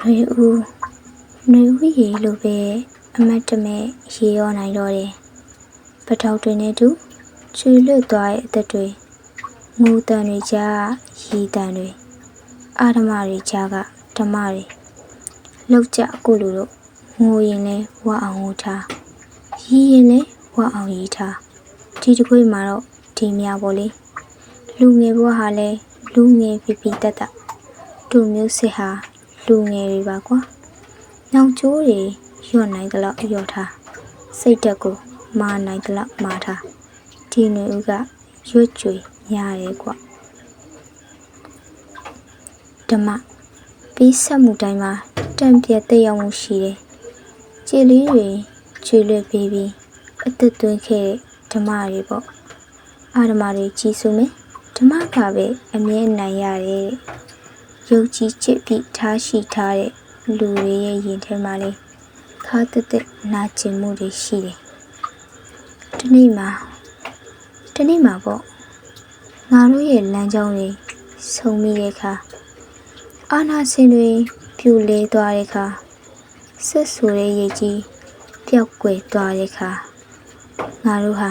နှွေဦးနှွေဦးရေလိုပဲအမတ်တမဲရေရောနိုင်တော့တယ်ပထောက်တွေနဲ့တူချွေလွတ်သွားတဲ့အသက်တွေငိုတန်တွေကြားရေတန်တွေအာဓမတွေကြားကဓမ္မတွေလောက်ကြအခုလိုတော့ငိုရင်လဲဝအောင်ဝထားရည်ရင်လဲဝအောင်ရည်ထားဒီတစ်ခွေမှာတော့ဒီများပေါ့လေ လူငယ်ဘဝဟာလဲလူငယ်ပြပြတတ်တတ်တို့မျိုးစစ်ဟာလူငယ်တွေပါကွာ။နောင်ကျိုးတွေညွတ်နိုင်ကြလောက်ညွတ်ထား။စိတ်တက်ကိုမာနိုင်ကြလောက်မာထား။ဒီຫນွေဦးကရွတ်ကြွေညားရဲကွာ။ဓမ္မပြီးဆက်မှုတိုင်းမှာတံပြက်တက်ရောက်မှုရှိတယ်။ခြေလေးတွေခြေလွတ်ပြီးပြီးအသက်သွင်းခဲ့တဲ့ဓမ္မတွေပေါ့။အာဓမ္မတွေကြီးစုမယ်။ ဓမ္မကပဲအမြဲနိုင်ရတယ်တဲ့။ယုံကြည်ချစ်ပြီးထားရှိထားတဲ့လူတွေရဲ့ရင်ထဲမှာလေခါတက်တက်နာကျင်မှုတွေရှိတယ်။ဒီနေ့မှာဒီနေ့မှာပေါ့ငါတို့ရဲ့လမ်းကြောင်းတွေဆုံမိတဲ့အခါအာနာစင်တွေပြူလဲသွားတဲ့အခါဆက်ဆူတဲ့ရိတ်ကြီးပျောက်ကွယ်သွားတဲ့အခါငါတို့ဟာ